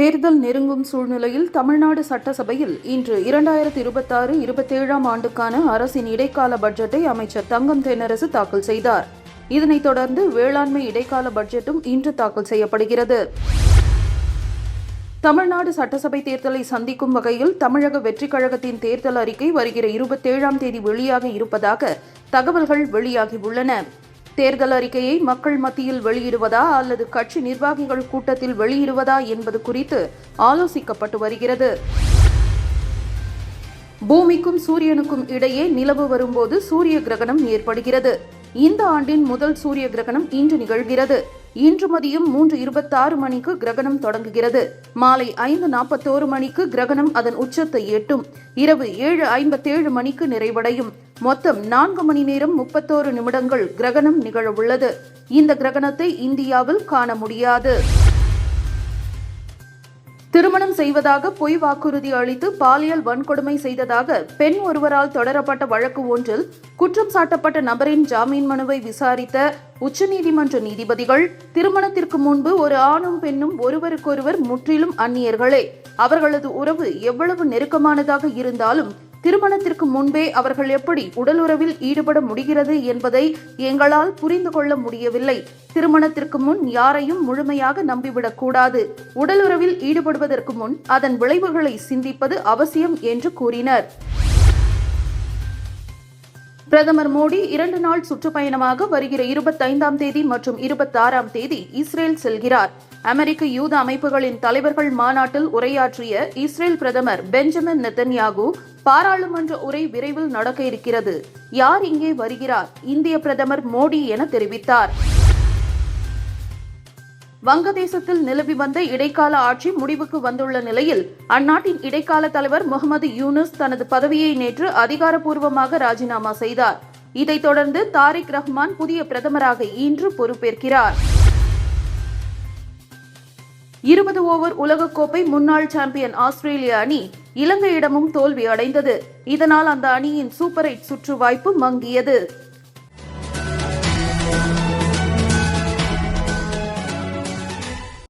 தேர்தல் நெருங்கும் சூழ்நிலையில் தமிழ்நாடு சட்டசபையில் இன்று இரண்டாயிரத்தி இருபத்தாறு இருபத்தேழாம் ஆண்டுக்கான அரசின் இடைக்கால பட்ஜெட்டை அமைச்சர் தங்கம் தென்னரசு தாக்கல் செய்தார். இதனைத் தொடர்ந்து வேளாண்மை இடைக்கால பட்ஜெட்டும் இன்று தாக்கல் செய்யப்படுகிறது. தமிழ்நாடு சட்டசபை தேர்தலை சந்திக்கும் வகையில் தமிழக வெற்றிக் கழகத்தின் தேர்தல் அறிக்கை வருகிற இருபத்தேழாம் தேதி வெளியாக இருப்பதாக தகவல்கள் வெளியாகியுள்ளன தேர்தல் அறிக்கையை மக்கள் மத்தியில் வெளியிடுவதா அல்லது கட்சி நிர்வாகிகள் கூட்டத்தில் வெளியிடுவதா என்பது குறித்து ஆலோசிக்கப்பட்டு வருகிறது. பூமிக்கும் சூரியனுக்கும் இடையே நிலவு வரும்போது சூரிய கிரகணம் ஏற்படுகிறது. இந்த ஆண்டின் முதல் சூரிய கிரகணம் இன்று நிகழ்கிறது. இன்று மதியம் மூன்று இருபத்தாறு மணிக்கு கிரகணம் தொடங்குகிறது. மாலை ஐந்து நாற்பத்தோரு மணிக்கு கிரகணம் அதன் உச்சத்தை எட்டும். இரவு ஏழு ஐம்பத்தேழு மணிக்கு நிறைவடையும். மொத்தம் நான்கு மணி நேரம் முப்பத்தோரு நிமிடங்கள் கிரகணம் நிகழவுள்ளது. இந்த கிரகணத்தை இந்தியாவில் காண முடியாது. திருமணம் செய்வதாக பொய் வாக்குறுதி அளித்து பாலியல் வன்கொடுமை செய்ததாக பெண் ஒருவரால் தொடரப்பட்ட வழக்கு ஒன்றில் குற்றம் சாட்டப்பட்ட நபரின் ஜாமீன் மனுவை விசாரித்த உச்சநீதிமன்ற நீதிபதிகள் திருமணத்திற்கு முன்பு ஒரு ஆணும் பெண்ணும் ஒருவருக்கொருவர் முற்றிலும் அந்நியர்களே. அவர்களது உறவு எவ்வளவு நெருக்கமானதாக இருந்தாலும் திருமணத்திற்கு முன்பே அவர்கள் எப்படி உடலுறவில் ஈடுபட முடிகிறது என்பதை எங்களால் புரிந்து கொள்ள முடியவில்லை. திருமணத்திற்கு முன் யாரையும் முழுமையாக நம்பிவிடக் கூடாது. உடலுறவில் ஈடுபடுவதற்கு முன் அதன் விளைவுகளை சிந்திப்பது அவசியம் என்று கூறினர். பிரதமர் மோடி இரண்டு நாள் சுற்றுப்பயணமாக வருகிற இருபத்தைந்தாம் தேதி மற்றும் இருபத்தாறாம் தேதி இஸ்ரேல் செல்கிறார். அமெரிக்க யூத அமைப்புகளின் தலைவர்கள் மாநாட்டில் உரையாற்றிய இஸ்ரேல் பிரதமர் பெஞ்சமின் நெத்தன்யாகு பாராளுமன்ற உரை விரைவில் நடக்க இருக்கிறது. யார் இங்கே வருகிறார்? இந்திய பிரதமர் மோடி என தெரிவித்தார். வங்கதேசத்தில் நிலவி வந்த இடைக்கால ஆட்சி முடிவுக்கு வந்துள்ள நிலையில் அந்நாட்டின் இடைக்கால தலைவர் முகமது யூனுஸ் தனது பதவியை நேற்று அதிகாரப்பூர்வமாக ராஜினாமா செய்தார். இதைத் தொடர்ந்து தாரிக் ரஹ்மான் புதிய பிரதமராக இன்று பொறுப்பேற்கிறார். இருபது ஓவர் உலகக்கோப்பை முன்னாள் சாம்பியன் ஆஸ்திரேலிய அணி இலங்கையிடமும் தோல்வி அடைந்தது. இதனால் அந்த அணியின் சூப்பர் எயிட் சுற்று வாய்ப்பு மங்கியது.